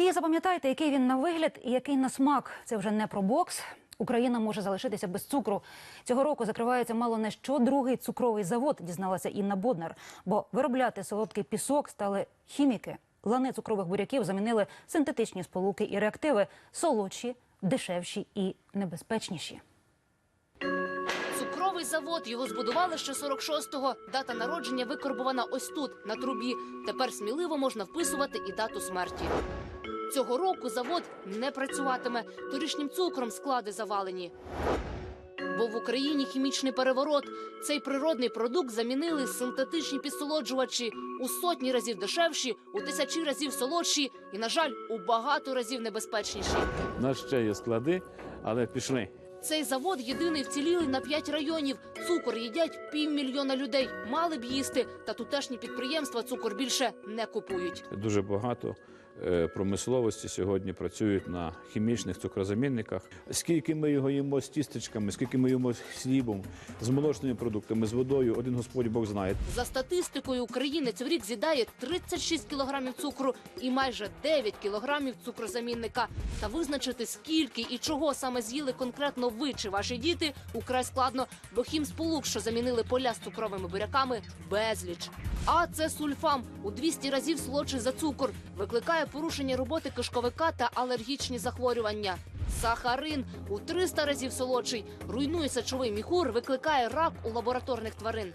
І запам'ятайте, який він на вигляд і який на смак. Це вже не про бокс. Україна може залишитися без цукру. Цього року закривається мало не що другий цукровий завод, дізналася Інна Боднар. Бо виробляти солодкий пісок стали хіміки. Лани цукрових буряків замінили синтетичні сполуки і реактиви солодші, дешевші і небезпечніші. Цукровий завод його збудували ще 46-го. Дата народження викорбована ось тут, на трубі. Тепер сміливо можна вписувати і дату смерті. Цього року завод не працюватиме. Торішнім цукром склади завалені. Бо в Україні хімічний переворот. Цей природний продукт замінили синтетичні підсолоджувачі у сотні разів дешевші, у тисячі разів солодші і, на жаль, у багато разів небезпечніші. У нас ще є склади, але пішли. Цей завод єдиний вцілілий на п'ять районів. Цукор їдять півмільйона людей. Мали б їсти, та тутешні підприємства цукор більше не купують. Дуже багато промисловості сьогодні працюють на хімічних цукрозамінниках. Скільки ми його їмо з тістечками, скільки ми їмо з хлібом, з молочними продуктами, з водою, один Господь Бог знає. За статистикою, українець в рік з'їдає 36 кілограмів цукру і майже 9 кілограмів цукрозамінника. Та визначити скільки і чого саме з'їли конкретно ви чи ваші діти украй складно, бо хімсполук, що замінили поля з цукровими буряками, безліч. А це сульфам у 200 разів солодший за цукор, викликає порушення роботи кишковика та алергічні захворювання. Сахарин у 300 разів солодший, руйнує сечовий міхур, викликає рак у лабораторних тварин.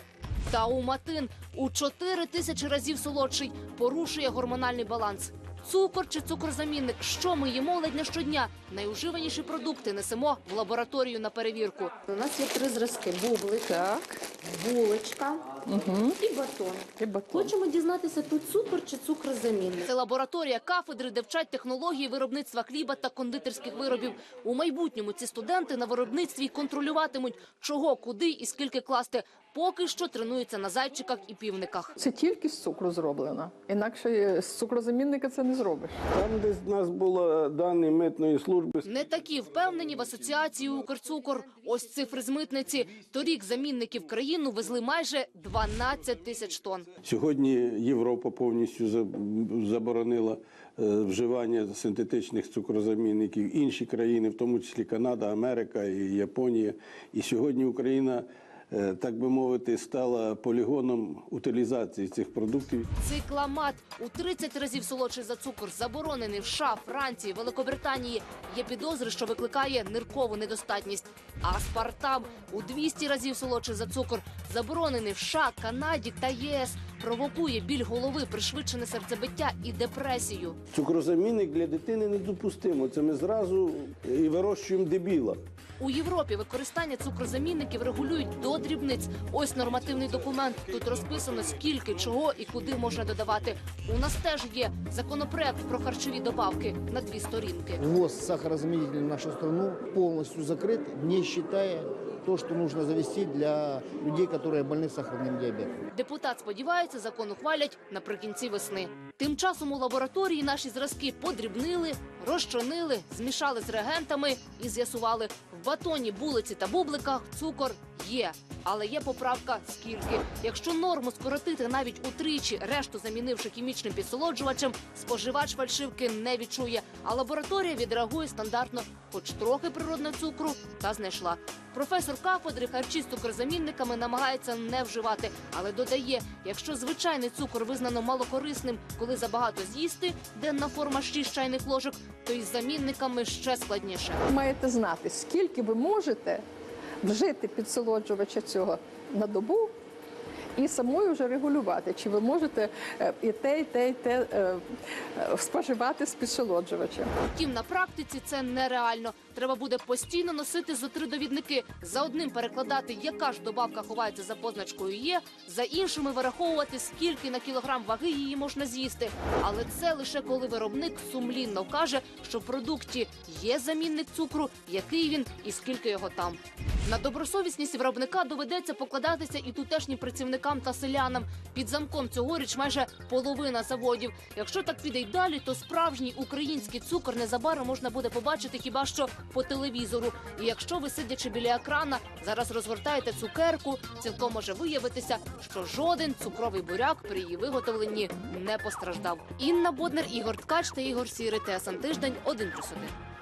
Тауматин у 4 тисячі разів солодший, порушує гормональний баланс. Цукор чи цукрозамінник, що ми їмо ледь не щодня. Найуживаніші продукти несемо в лабораторію на перевірку. У нас є три зразки: бублик, Так, булочка угу. і батон. і батон. Хочемо дізнатися, тут цукор чи цукрозамінник. Це лабораторія кафедри, де вчать технології виробництва хліба та кондитерських виробів. У майбутньому ці студенти на виробництві контролюватимуть, чого, куди і скільки класти. Поки що тренуються на зайчиках і півниках. Це тільки з цукру зроблено. Інакше з цукрозамінника це не зробиш. Там, де в нас були дані митної служби, Не такі впевнені в асоціації Укрцукор. Ось цифри з митниці. Торік замінників в країну везли майже 12 тисяч тонн. сьогодні Європа повністю заборонила е, вживання синтетичних цукрозамінників. Інші країни, в тому числі Канада, Америка і Японія. І сьогодні Україна, е, так би мовити, стала полігоном утилізації цих продуктів. Цикламат у 30 разів солодший за цукор заборонений в США, Франції, Великобританії. Є підозри, що викликає ниркову недостатність. Аспартам у 200 разів солодший за цукор заборонений в США, Канаді та ЄС. Провокує біль голови, пришвидшене серцебиття і депресію. Цукрозамінник для дитини недопустимо. Це ми зразу і вирощуємо дебіла. У Європі використання цукрозамінників регулюють до дрібниць. Ось нормативний документ. Тут розписано скільки, чого і куди можна додавати. У нас теж є законопроект про харчові добавки на дві сторінки. Ввоз сахарозаменителей в нашу страну полностью закрыт, не считая то, что нужно завести для людей, которые больны сахарным диабетом. Депутат сподівається, закон ухвалять наприкінці весни. Тим часом у лабораторії наші зразки подрібнили, розчонили, змішали з реагентами і з'ясували, в батоні, булиці та бубликах цукор є. Але є поправка скільки. Якщо норму скоротити навіть утричі, решту замінивши хімічним підсолоджувачем, споживач фальшивки не відчує. А лабораторія відреагує стандартно, хоч трохи природного цукру, та знайшла. Професор кафедри харчі з цукрозамінниками намагається не вживати, але додає, якщо звичайний цукор визнано малокорисним, коли забагато з'їсти, денна форма 6 чайних ложок, то із замінниками ще складніше. Маєте знати, скільки ви можете вжити підсолоджувача цього на добу. І самою вже регулювати, чи ви можете е, і те, і те, і те е, е, споживати з підсолоджувачем. Втім, на практиці це нереально. Треба буде постійно носити зо три довідники. За одним перекладати, яка ж добавка ховається за позначкою є, за іншими вираховувати, скільки на кілограм ваги її можна з'їсти. Але це лише коли виробник сумлінно каже, що в продукті є замінник цукру, який він і скільки його там. На добросовісність виробника доведеться покладатися і тутешнім працівникам та селянам. Під замком цьогоріч майже половина заводів. Якщо так піде й далі, то справжній український цукор незабаром можна буде побачити хіба що по телевізору. І якщо ви сидячи біля екрана зараз розгортаєте цукерку, цілком може виявитися, що жоден цукровий буряк при її виготовленні не постраждав. Інна Боднер, Ігор Ткач та Ігор Сірий. ТСН тиждень 1+,1.